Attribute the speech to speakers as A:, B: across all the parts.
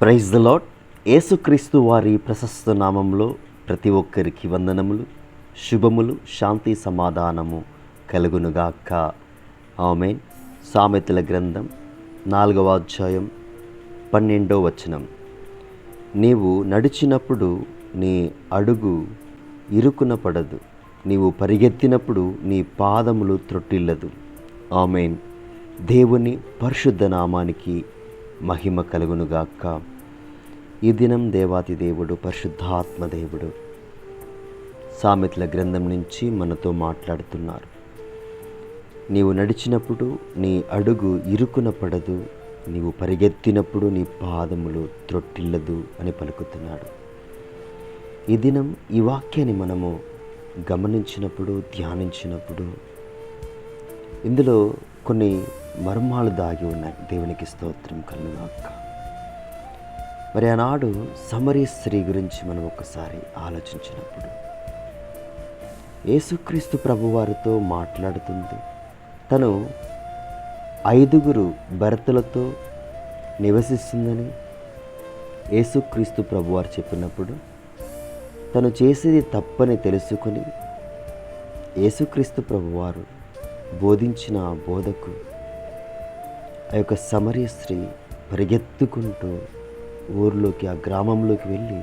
A: Praise the lord యేసుక్రీస్తు వారి ప్రశస్త నామంలో ప్రతి ఒక్కరికి వందనములు శుభములు శాంతి సమాధానము కలుగునుగాక. ఆమెన్. సామెతల గ్రంథం నాలుగవ అధ్యాయం పన్నెండో వచనం. నీవు నడిచినప్పుడు నీ అడుగు ఇరుకున పడదు నీవు పరిగెత్తినప్పుడు నీ పాదములు త్రొట్టిల్లదు. ఆమెన్. దేవుని పరిశుద్ధ నామానికి మహిమ కలుగునుగాక. ఈ దినం దేవాతి దేవుడు పరిశుద్ధాత్మ దేవుడు సామెతల గ్రంథం నుంచి మనతో మాట్లాడుతున్నారు. నీవు నడిచినప్పుడు నీ అడుగు ఇరుకున పడదు నీవు పరిగెత్తినప్పుడు నీ పాదములు త్రొట్టిల్లదు అని పలుకుతున్నాడు. ఈ దినం ఈ వాక్యాన్ని మనము గమనించినప్పుడు ధ్యానించినప్పుడు ఇందులో కొన్ని మర్మాలు దాగి ఉన్నాయి దేవునికి స్తోత్రం కన్నుగాక మరి ఆనాడు సమరీ స్త్రీ గురించి మనం ఒకసారి ఆలోచించినప్పుడు యేసుక్రీస్తు ప్రభువారితో మాట్లాడుతుంది తను ఐదుగురు భర్తలతో నివసిస్తుందని యేసుక్రీస్తు ప్రభువారు చెప్పినప్పుడు తను చేసేది తప్పని తెలుసుకొని యేసుక్రీస్తు ప్రభువారు బోధించిన ఆ బోధకు ఆ యొక్క సమరీ స్త్రీ పరిగెత్తుకుంటూ ఊర్లోకి ఆ గ్రామంలోకి వెళ్ళి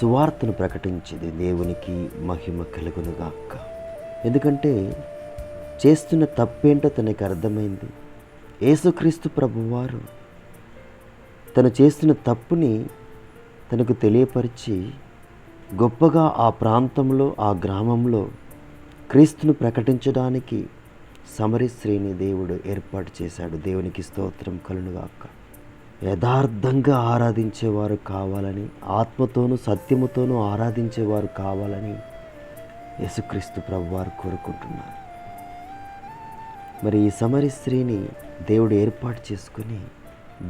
A: సువార్తను ప్రకటించింది. దేవునికి మహిమ కలుగునుగాక. ఎందుకంటే చేస్తున్న తప్పేంటో తనకి అర్థమైంది. యేసుక్రీస్తు ప్రభువారు తను చేస్తున్న తప్పుని తనకు తెలియపరిచి గొప్పగా ఆ ప్రాంతంలో ఆ గ్రామంలో క్రీస్తును ప్రకటించడానికి సమరి స్త్రీని దేవుడు ఏర్పాటు చేశాడు. దేవునికి స్తోత్రం కలునుగాక యథార్థంగా ఆరాధించేవారు కావాలని ఆత్మతోనూ సత్యముతోనూ ఆరాధించేవారు కావాలని యేసుక్రీస్తు ప్రభువారు కోరుకుంటున్నారు. మరి ఈ సమరి స్త్రీని దేవుడు ఏర్పాటు చేసుకుని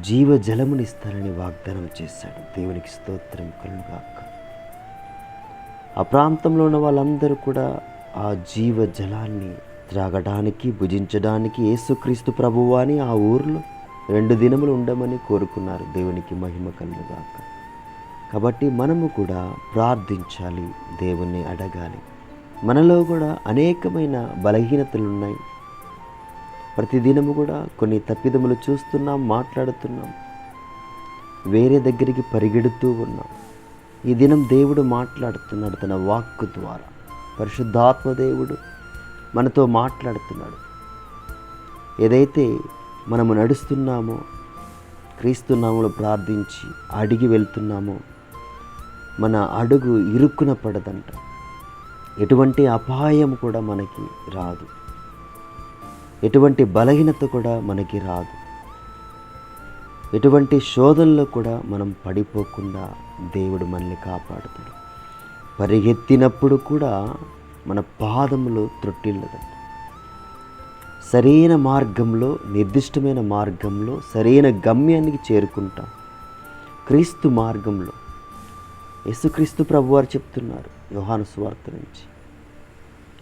A: జీవ జలమునిస్తానని వాగ్దానం చేశాడు. దేవునికి స్తోత్రం కలుగాక ఆ ప్రాంతంలో ఉన్న వాళ్ళందరూ కూడా ఆ జీవ జలాన్ని త్రాగడానికి భుజించడానికి యేసుక్రీస్తు ప్రభువాని ఆ ఊర్లో రెండు దినములు ఉండమని కోరుకున్నారు. దేవునికి మహిమ కలుగాక కాబట్టి మనము కూడా ప్రార్థించాలి దేవుణ్ణి అడగాలి. మనలో కూడా అనేకమైన బలహీనతలు ఉన్నాయి ప్రతిదినము కూడా కొన్ని తప్పిదములు చూస్తున్నాం మాట్లాడుతున్నాం. వేరే దగ్గరికి పరిగెడుతూ ఉన్నాం. ఈ దినం దేవుడు మాట్లాడుతున్నాడు తన వాక్కు ద్వారా. పరిశుద్ధాత్మ దేవుడు మనతో మాట్లాడుతున్నాడు. ఏదైతే మనము నడుస్తున్నామో క్రీస్తునామలో ప్రార్థించి అడిగి వెళ్తున్నామో మన అడుగు ఇరుక్కున పడదంట. ఎటువంటి అపాయం కూడా మనకి రాదు. ఎటువంటి బలహీనత కూడా మనకి రాదు. ఎటువంటి శోధనలో కూడా మనం పడిపోకుండా దేవుడు మనల్ని కాపాడుతాడు. పరిగెత్తినప్పుడు కూడా మన పాదములు త్రొట్టిల్లదండి సరైన మార్గంలో నిర్దిష్టమైన మార్గంలో సరైన గమ్యానికి చేరుకుంటాం. క్రీస్తు మార్గంలో. యేసుక్రీస్తు ప్రభువారు చెప్తున్నారు యోహాను సువార్త నుంచి.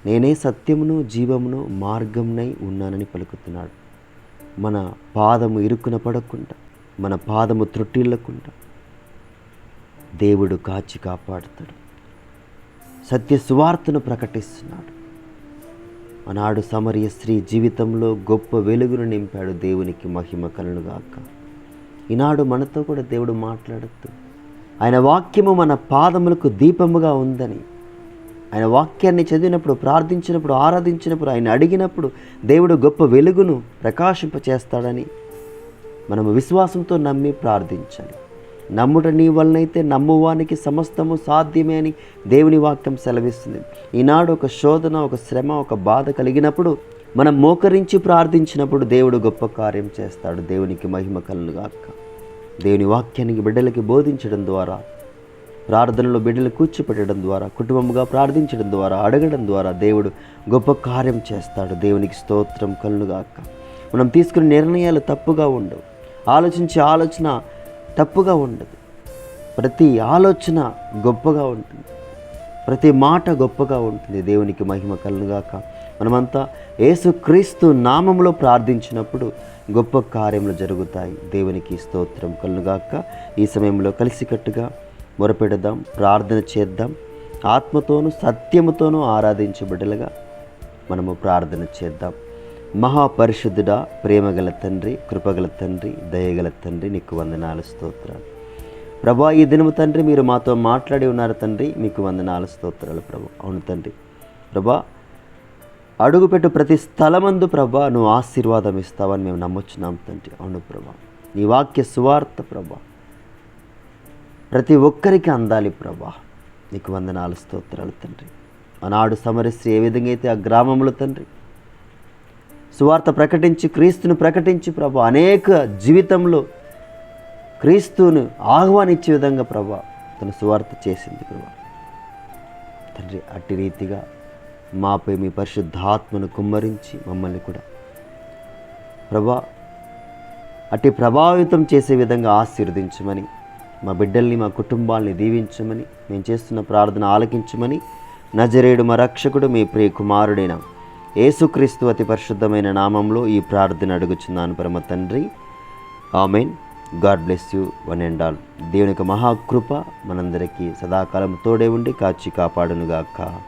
A: నేనే సత్యమును జీవమును మార్గంనై ఉన్నానని పలుకుతున్నాడు. మన పాదము ఇరుకున పడకుండా మన పాదము త్రొట్టిల్లకుండా దేవుడు కాచి కాపాడుతాడు. సత్య సువార్తను ప్రకటిస్తున్నాడు. ఆనాడు సమరయ స్త్రీ జీవితంలో గొప్ప వెలుగును నింపాడు దేవునికి మహిమ కలుగాక ఈనాడు మనతో కూడా దేవుడు మాట్లాడుతూ ఆయన వాక్యము మన పాదములకు దీపముగా ఉందని ఆయన వాక్యాన్ని చదివినప్పుడు ప్రార్థించినప్పుడు ఆరాధించినప్పుడు ఆయన అడిగినప్పుడు దేవుడు గొప్ప వెలుగును ప్రకాశింపచేస్తాడని మనము విశ్వాసంతో నమ్మి ప్రార్థించాలి. నమ్ముట నీ వలనైతే నమ్మువానికి సమస్తము సాధ్యమే అని దేవుని వాక్యం సెలవిస్తుంది. ఈనాడు ఒక శోధన ఒక శ్రమ ఒక బాధ కలిగినప్పుడు మనం మోకరించి ప్రార్థించినప్పుడు దేవుడు గొప్ప కార్యం చేస్తాడు. దేవునికి మహిమ కలుగాక దేవుని వాక్యానికి బిడ్డలకి బోధించడం ద్వారా ప్రార్థనలో బిడ్డలు కూర్చోపెట్టడం ద్వారా కుటుంబంగా ప్రార్థించడం ద్వారా అడగడం ద్వారా దేవుడు గొప్ప కార్యం చేస్తాడు. దేవునికి స్తోత్రం కలుగాక మనం తీసుకునే నిర్ణయాలు తప్పుగా ఉండవు. ఆలోచించే ఆలోచన తప్పుగా ఉండదు. ప్రతి ఆలోచన గొప్పగా ఉంటుంది. ప్రతి మాట గొప్పగా ఉంటుంది. దేవునికి మహిమ కలుగాక మనమంతా యేసుక్రీస్తు నామములో ప్రార్థించినప్పుడు గొప్ప కార్యములు జరుగుతాయి. దేవునికి స్తోత్రం కలుగాక ఈ సమయంలో కలిసికట్టుగా మొరపెడదాం. ప్రార్థన చేద్దాం. ఆత్మతోనూ సత్యముతోనూ ఆరాధించబడలుగా మనము ప్రార్థన చేద్దాం. మహాపరిశుద్ధుడా ప్రేమగల తండ్రి కృపగల తండ్రి దయగల తండ్రి నీకు వందనాలు స్తోత్రాలు. ప్రభా ఈ దినము తండ్రి మీరు మాతో మాట్లాడి ఉన్నారు తండ్రి మీకు వందనాలు స్తోత్రాలు ప్రభు. అవును తండ్రి. ప్రభా అడుగుపెట్టు ప్రతి స్థలమందు ప్రభా నువ్వు ఆశీర్వాదం ఇస్తావని మేము నమ్మొచ్చున్నాం తండ్రి. అవును ప్రభా. నీ వాక్య సువార్త ప్రభా. ప్రతి ఒక్కరికి అందాలి ప్రభా. నీకు వందనాలు స్తోత్రాలు తండ్రి. ఆనాడు సమరశ్రీ ఏ విధంగా అయితే ఆ గ్రామంలో తండ్రి సువార్త ప్రకటించి క్రీస్తును ప్రకటించి ప్రభా అనేక జీవితంలో క్రీస్తును ఆహ్వానించే విధంగా ప్రభా తన సువార్త చేసింది ప్రభా. తండ్రి అట్టి రీతిగా మాపై మీ పరిశుద్ధాత్మను కుమ్మరించి మమ్మల్ని కూడా ప్రభా అట్టి ప్రభావితం చేసే విధంగా ఆశీర్వదించమని మా బిడ్డల్ని మా కుటుంబాల్ని దీవించమని మేము చేస్తున్న ప్రార్థన ఆలకించమని నజరేడు మా రక్షకుడు మీ ప్రియ కుమారుడైనా ఏసుక్రీస్తు అతి పరిశుద్ధమైన నామంలో ఈ ప్రార్థన అడుగుచున్నాను పరమ తండ్రి. Amen. God bless you one and all. దేవుని యొక్క మహాకృప మనందరికీ సదాకాలం తోడే ఉండి కాచి కాపాడునుగాక.